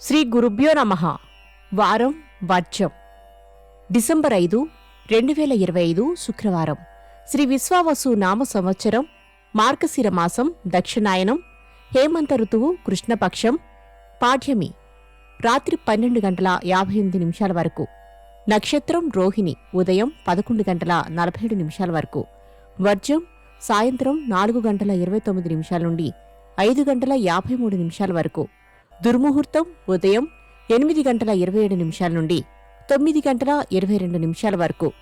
శ్రీ గురుభ్యో నమ. వారం వర్జం డిసెంబర్ ఐదు రెండు వేల ఇరవై ఐదు శుక్రవారం. శ్రీ విశ్వావసు నామ సంవత్సరం మార్గశిర మాసం దక్షిణాయనం హేమంత ఋతువు కృష్ణపక్షం పాఠ్యమి రాత్రి పన్నెండు గంటల యాభై ఎనిమిది నిమిషాల వరకు. నక్షత్రం రోహిణి ఉదయం పదకొండు గంటల నలభై ఏడు నిమిషాల వరకు. వర్జం సాయంత్రం నాలుగు గంటల ఇరవై తొమ్మిది నిమిషాల నుండి ఐదు గంటల యాభై మూడు నిమిషాల వరకు. దుర్ముహూర్తం ఉదయం ఎనిమిది గంటల ఇరవై ఏడు నిమిషాల నుండి తొమ్మిది గంటల ఇరవై రెండు నిమిషాల వరకు.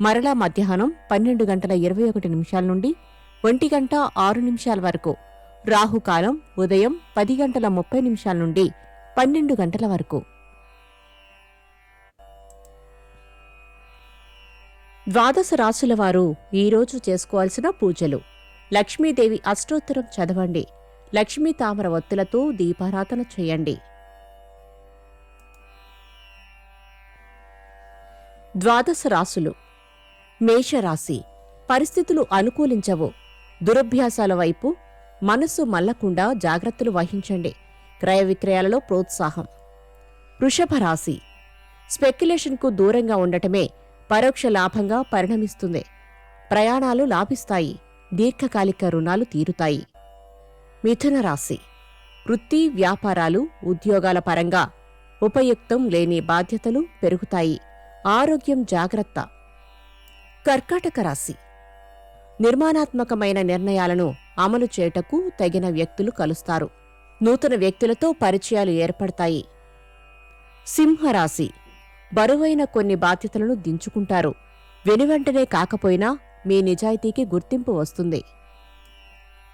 మరలా మధ్యాహ్నం పన్నెండు గంటల ఇరవై ఒకటి నిమిషాల నుండి ఒంటి గంట ఆరు నిమిషాల వరకు. రాహుకాలం ఉదయం పది గంటల ముప్పై నిమిషాల నుండి పన్నెండు గంటల వరకు. ద్వాదశ రాశుల వారు ఈరోజు చేసుకోవాల్సిన పూజలు. లక్ష్మీదేవి అష్టోత్తరం చదవండి. లక్ష్మీ తామర ఒత్తులతో దీపారాధన చేయండి. ద్వాదశ రాశులు మేషరాశి. పరిస్థితులు అనుకూలించవు. దురభ్యాసాల వైపు మనస్సు మల్లకుండా జాగ్రత్తలు వహించండి. క్రయ విక్రయాలలో ప్రోత్సాహం. వృషభ రాశి. స్పెక్యులేషన్కు దూరంగా ఉండటమే పరోక్ష లాభంగా పరిణమిస్తుంది. ప్రయాణాలు లాభిస్తాయి. దీర్ఘకాలిక రుణాలు తీరుతాయి. మిథున రాశి. వృత్తి వ్యాపారాలు ఉద్యోగాల పరంగా ఉపయుక్తం లేని బాధ్యతలు పెరుగుతాయి. ఆరోగ్యం జాగ్రత్త. కర్కాటక రాశి. నిర్మాణాత్మకమైన నిర్ణయాలను అమలు చేయుటకు తగిన వ్యక్తులు కలుస్తారు. నూతన వ్యక్తులతో పరిచయాలు ఏర్పడతాయి. సింహరాశి. బరువైన కొన్ని బాధ్యతలను దించుకుంటారు. వెనువెంటనే కాకపోయినా మీ నిజాయితీకి గుర్తింపు వస్తుంది.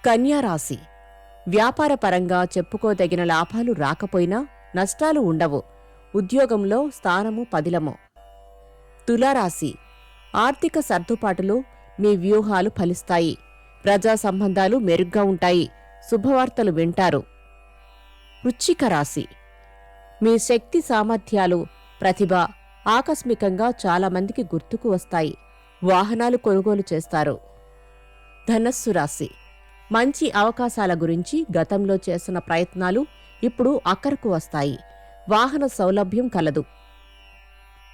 కన్యారాశి వ్యాపారపరంగా చెప్పుకోదగిన లాభాలు రాకపోయినా నష్టాలు ఉండవు. ఉద్యోగంలో స్థానము పదిలము. తులారాశి. ఆర్థిక సర్దుబాటులో మీ వ్యూహాలు ఫలిస్తాయి. ప్రజా సంబంధాలు మెరుగ్గా ఉంటాయి. శుభవార్తలు వింటారు. వృచ్చిక రాశి. మీ శక్తి సామర్థ్యాలు ప్రతిభ ఆకస్మికంగా చాలామందికి గుర్తుకు వస్తాయి. వాహనాలు కొనుగోలు చేస్తారు. ధనస్సు రాశి. మంచి అవకాశాల గురించి గతంలో చేసిన ప్రయత్నాలు ఇప్పుడు అక్కరకు వస్తాయి. వాహన సౌలభ్యం కలదు.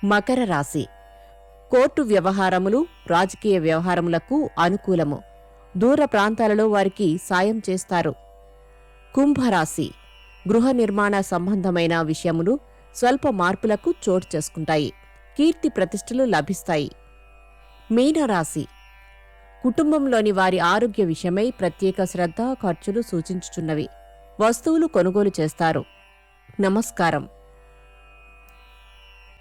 మకర రాశి. కోర్టు వ్యవహారములు రాజకీయ వ్యవహారములకు అనుకూలము. దూర ప్రాంతాలలో వారికి సాయం చేస్తారు. కుంభరాశి. గృహ నిర్మాణ సంబంధమైన విషయములు స్వల్ప మార్పులకు చోటు చేసుకుంటాయి. కీర్తి ప్రతిష్టలు లభిస్తాయి. మీనరాశి. కుటుంబంలోని వారి ఆరోగ్య విషయమై ప్రత్యేక శ్రద్ధ ఖర్చులు సూచించుచున్నవి. వస్తువులు కొనుగోలు చేస్తారు. నమస్కారం.